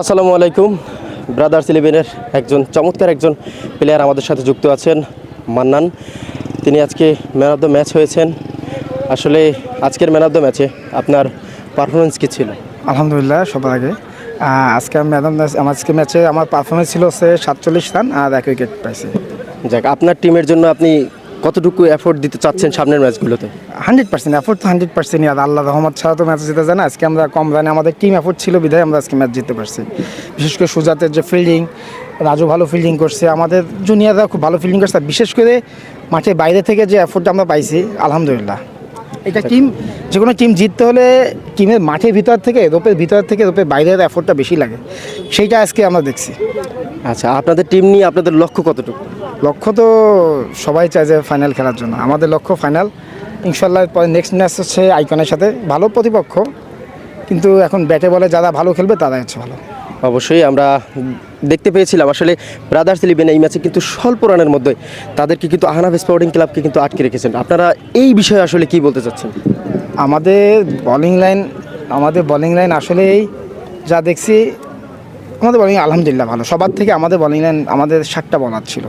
আসসালামু আলাইকুম। ব্রাদার্স ইলেভেনের একজন চমৎকার একজন প্লেয়ার আমাদের সাথে যুক্ত আছেন মান্নান। তিনি আজকে ম্যান অফ দ্য ম্যাচ হয়েছেন। আসলে আজকের ম্যান অফ দ্য ম্যাচে আপনার পারফরমেন্স কী ছিল? আলহামদুলিল্লাহ সবার আগে। আজকে ম্যাডাম আমার আজকে ম্যাচে আমার পারফরমেন্স ছিল হচ্ছে সাতচল্লিশ রান আর এক উইকেট পাইছি। যাক আপনার টিমের জন্য আপনি কতটুকু এফোর্ট দিতে চাচ্ছেন সামনের ম্যাচগুলোতে হান্ড্রেড পার্সেন্ট এফোর্ট তো হান্ড্রেড পার্সেন্ট আর আল্লাহ রহমত ছাড়া তো ম্যাচ জিতে যায় না। আজকে আমরা কম রানে আমাদের টিম এফোর্ট ছিল বিধায় আমরা আজকে ম্যাচ জিততে পারছি। বিশেষ করে সুজাতের যে ফিল্ডিং রাজু ভালো ফিল্ডিং করছে। আমাদের জুনিয়ররা খুব ভালো ফিল্ডিং করছে। বিশেষ করে মাঠের বাইরে থেকে যে এফোর্টটা আমরা পাইছি আলহামদুলিল্লাহ। এটা টিম যে কোনো টিম জিততে হলে টিমের মাঠের ভিতর থেকে রোপের ভিতর থেকে রোপের বাইরের এফোর্টটা বেশি লাগে। সেইটা আজকে আমরা দেখছি। আচ্ছা আপনাদের টিম নিয়ে আপনাদের লক্ষ্য কতটুকু? লক্ষ্য তো সবাই চায় যে ফাইনাল খেলার জন্য। আমাদের লক্ষ্য ফাইনাল ইনশাল্লাহ পরে নেক্সট ম্যাচ হচ্ছে আইকনের সাথে। ভালো প্রতিপক্ষ। কিন্তু এখন ব্যাটে বলে যারা ভালো খেলবে তারাই হচ্ছে ভালো। অবশ্যই আমরা দেখতে পেয়েছিলাম। আসলে ব্রাদার্স ইলেভেন এই ম্যাচে কিন্তু স্বল্প রানের মধ্যে তাদেরকে কিন্তু আহনাফ স্পোর্টিং ক্লাবকে কিন্তু আটকে রেখেছেন। আপনারা এই বিষয়ে আসলে কি বলতে চাচ্ছেন? আমাদের বলিং লাইন আমাদের বলিং লাইন আসলেই যা দেখছি আমাদের বলিং আলহামদুলিল্লাহ ভালো। সবার থেকে আমাদের বলিং লাইন আমাদের ষাটটা বলার ছিল।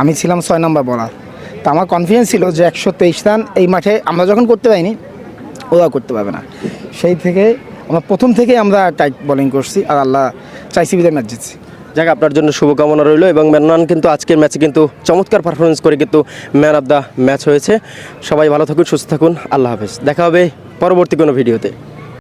আমি ছিলাম ছয় নম্বর বলার। তা আমার কনফিডেন্স ছিল যে একশো তেইশ রান এই মাঠে আমরা যখন করতে পারিনি, ওরাও করতে পারবে না। সেই থেকে আমরা প্রথম থেকেই আমরা টাইট বোলিং করছি আর আল্লাহ চাইছি বিদায় ম্যাচ জিতছি। যাক, আপনার জন্য শুভকামনা রইল এবং ম্যানমান কিন্তু আজকের ম্যাচে কিন্তু চমৎকার পারফরমেন্স করে কিন্তু ম্যান অফ দ্য ম্যাচ হয়েছে। সবাই ভালো থাকুন, সুস্থ থাকুন। আল্লাহ হাফেজ। দেখা হবে পরবর্তী কোনো ভিডিওতে